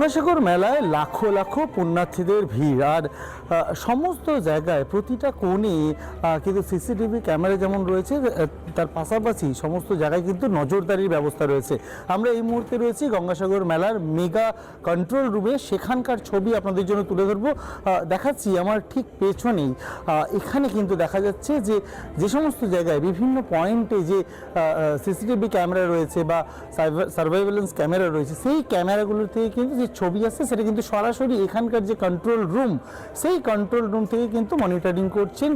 গঙ্গাসাগর মেলায় লাখো লাখো পুণ্যার্থীদের ভিড়। আর সমস্ত জায়গায় প্রতিটা কোণে কিন্তু সিসিটিভি ক্যামেরা যেমন রয়েছে তার পাশাপাশি সমস্ত জায়গায় কিন্তু নজরদারির ব্যবস্থা রয়েছে। আমরা এই মুহূর্তে রয়েছি গঙ্গাসাগর মেলার মেগা কন্ট্রোল রুমে। সেখানকার ছবি আপনাদের জন্য তুলে ধরবো। দেখাচ্ছি আমার ঠিক পেছনেই। এখানে কিন্তু দেখা যাচ্ছে যে যে সমস্ত জায়গায় বিভিন্ন পয়েন্টে যে সিসিটিভি ক্যামেরা রয়েছে বা সার্ভাইভেলেন্স ক্যামেরা রয়েছে, সেই ক্যামেরাগুলোর থেকে কিন্তু যে ছবি আসছে সেটা কিন্তু সরাসরি এখানকার যে কন্ট্রোল রুম সেই কন্ট্রোল রুম থেকে কিন্তু মনিটরিং করছেন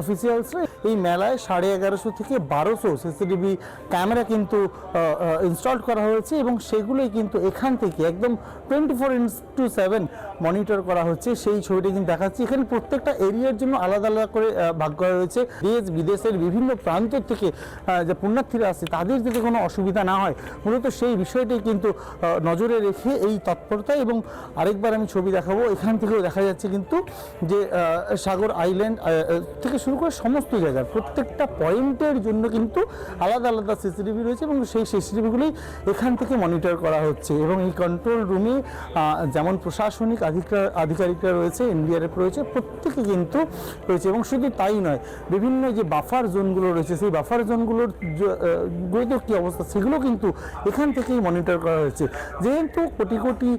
অফিসিয়ালসরা এই মেলায় সাড়ে এগারোশো থেকে বারোশো সিসিটিভি ক্যামেরা কিন্তু ইনস্টল করা হয়েছে এবং সেগুলোই কিন্তু এখান থেকে একদম twenty four to seven monitor করা হচ্ছে, সেই ছবিটা কিন্তু দেখাচ্ছি। এখানে প্রত্যেকটা এরিয়ার জন্য আলাদা আলাদা করে ভাগ করা রয়েছে। দেশ, বিদেশের বিভিন্ন প্রান্ত থেকে যে পুণ্যার্থীরা আসছে তাদের যাতে কোনো অসুবিধা না হয়, মূলত সেই বিষয়টাই কিন্তু নজরে রেখে এই তৎপরতা এবং আরেকবার আমি ছবি দেখাবো। এখান থেকেও দেখা যাচ্ছে কিন্তু যে সাগর আইল্যান্ড থেকে শুরু করে সমস্ত জায়গায় প্রত্যেকটা পয়েন্টের জন্য কিন্তু আলাদা আলাদা সিসিটিভি রয়েছে এবং সেই সিসিটিভিগুলোই এখান থেকে মনিটর করা হচ্ছে এবং এই কন্ট্রোল রুমে যেমন প্রশাসনিক আধিকার আধিকারিকরা রয়েছে এনডিআরএফ রয়েছে, প্রত্যেকে কিন্তু রয়েছে এবং শুধু তাই নয়, বিভিন্ন যে বাফার জোনগুলো রয়েছে, সেই বাফার জোনগুলোর গুলোতেও কী অবস্থা সেগুলো কিন্তু এখান থেকেই মনিটর করা হয়েছে। যেহেতু কোটি কোটি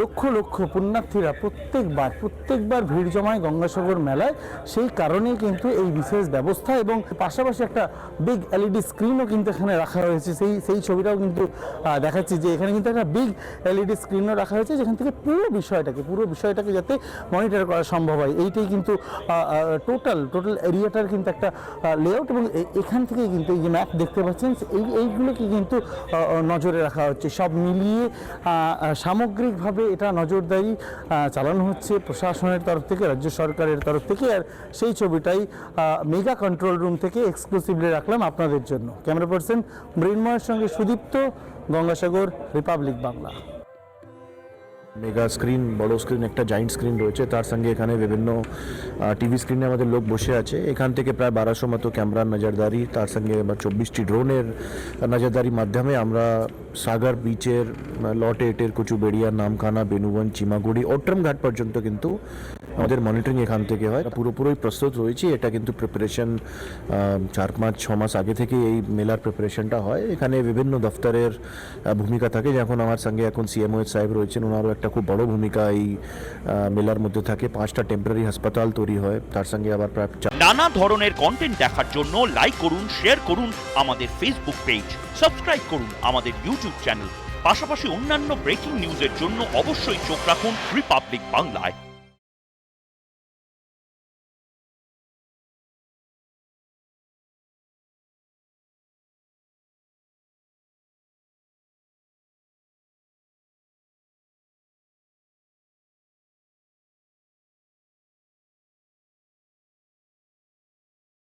লক্ষ লক্ষ পুণ্যার্থীরা প্রত্যেকবার প্রত্যেকবার ভিড় জমায় গঙ্গাসাগর মেলায়, সেই কারণে কিন্তু এই বিশেষ ব্যবস্থা এবং পাশাপাশি একটা বিগ এলইডি স্ক্রিনও কিন্তু এখানে রাখা হয়েছে। সেই সেই ছবিটাও কিন্তু দেখাচ্ছি যে এখানে কিন্তু একটা বিগ এলইডি স্ক্রিনও রাখা হয়েছে, যেখান থেকে পুরো বিষয়টাকে, পুরো বিষয়টাকে যাতে মনিটর করা সম্ভব হয়। এইটাই কিন্তু টোটাল টোটাল এরিয়াটার কিন্তু একটা লেআউট এবং এখান থেকে কিন্তু এই যে ম্যাপ দেখতে পাচ্ছেন, এই, এইগুলোকে কিন্তু নজরে রাখা হচ্ছে। সব মিলিয়ে সামগ্রিকভাবে এটা নজরদারি চালানো হচ্ছে প্রশাসনের তরফ থেকে, রাজ্য সরকারের তরফ থেকে। আর সেই ছবিটাই মেগা কন্ট্রোল রুম থেকে এক্সক্লুসিভলি রাখলাম আপনাদের জন্য। ক্যামেরা পার্সন মৃন্ময়ের সঙ্গে Sudipta, Gangasagar, Republic Bangla. Mega screen, বড় স্ক্রিন, একটা জায়েন্ট স্ক্রিন রয়েছে। তার সঙ্গে এখানে বিভিন্ন টিভি স্ক্রিনে আমাদের লোক বসে আছে। এখান থেকে প্রায় বারোশো মতো ক্যামেরার নজরদারি, তার সঙ্গে চব্বিশটি ড্রোনের নজরদারির মাধ্যমে আমরা সাগর বিচের লট এটের কুচুবেড়িয়া নামখানা, বেনুবন, চিমাগুড়ি ওট্রম ঘাট পর্যন্ত কিন্তু আমাদের মনিটরিং এখান থেকে হয়। পুরোপুরি প্রস্তুত রয়েছে। এটা কিন্তু প্রিপারেশন চার পাঁচ, ছ মাস আগে থেকে এই মেলার প্রিপারেশনটা হয়। এখানে বিভিন্ন দফতরের ভূমিকা থাকে। যখন আমার সঙ্গে এখন সিএমও সাহেব রয়েছেন ওনারও একটা খুব বড় ভূমিকা এই মেলার মধ্যে থাকে। পাঁচটা টেম্পোরারি হাসপাতাল তৈরি হয়। তার সঙ্গে আবার প্রায় নানা ধরনের কন্টেন্ট দেখার জন্য লাইক করুন শেয়ার করুন আমাদের ফেসবুক পেজ সাবস্ক্রাইব করুন আমাদের ইউটিউব চ্যানেল পাশাপাশি অন্যান্য ব্রেকিং নিউজের জন্য অবশ্যই চোখ রাখুন রিপাবলিক বাংলায়